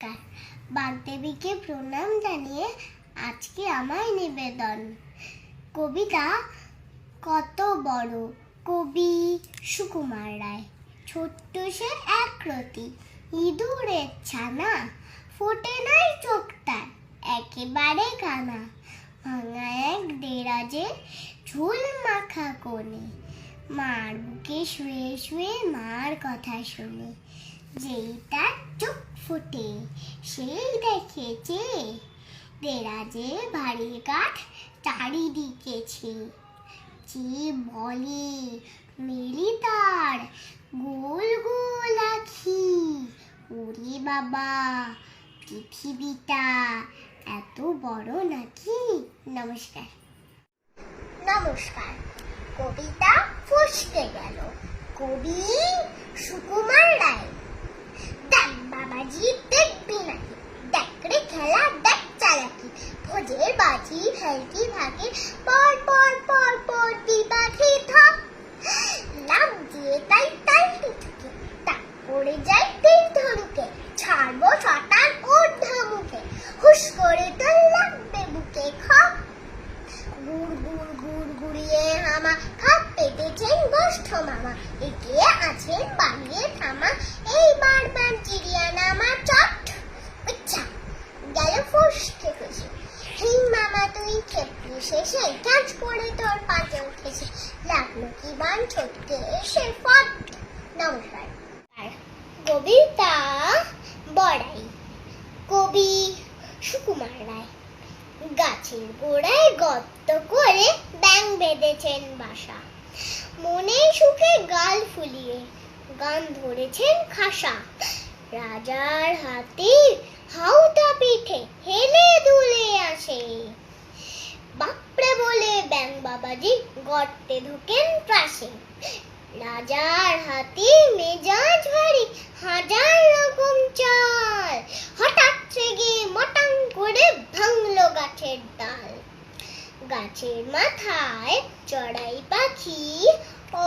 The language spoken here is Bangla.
নমস্কার। বাগদেবীকে প্রণাম জানিয়ে আজকে আমার নিবেদন। কবিতা, কত বড় কবি সুকুমার রায়। ছোট্ট সে একরতি ইঁদুরের ছানা। ফোটে নাই চোখটা একেবারে কানা। ভাঙা এক দেরাজে ঝুল মাখা কোণে। মার বুকে শুয়ে শুয়ে মার কথা শুনে। যেই চোখ ফুটে সেই দেখেছে। দেরাজে ভারী কাঠ চারিদিকে ছে যে বলে? মেলি তার গোল গোল আখি। ওরে বাবা, পৃথিবীটা এত বড় নাকি? নমস্কার। নমস্কার। কবিতা ফসকে গেল। কবি বাজি ফেলকি ভাগে পর পর পর পর বিবাধে থাক। লাভ দিয়ে তাই তালটি ঠুকে তাক পড়ে যায় তিন ধনুকে, ছাড়বো শটান ওর ধমুকে হুশ করে তো লাগবে বুকে খপ। গুড় গুড় গুড়, গুড়িয়ে হামা, খাপ পেতেছেন গোষ্ঠ মামা। এগিয়ে আছেন বাড়িয়ে থামা এই বারবার চিড়িয়া নামা চট। ইচ্ছা গেল ফুসকে খুশি হিং মামা তুই ক্ষেত্রে শেষে ক্যাচ করে তোর পাঁচে উঠেছে। লাগল কি বান ছোটকে এসে ফট। নমস্কার। কবিতা বড়াই। কবি সুকুমার রায়। গাছের গোড়ায় গর্ত করে ব্যাং বেঁধেছেন বাসা। মনে সুখে গাল ফুলিয়ে গান ধরেছেন খাসা। রাজার হাতে হাউটা পিঠে হেলে দুলে আসে। বাপরে বলে, ব্যাং বাবাজি, গর্তে ঢুকেন প্রাসে রাজার হাতে মেজাজ ভারী, হাজার রকম চাল। হঠাৎ রেগে মটাং করে ভাঙলো গাছের ডাল। গাছের মাথায় চড়াই পাখি অবাক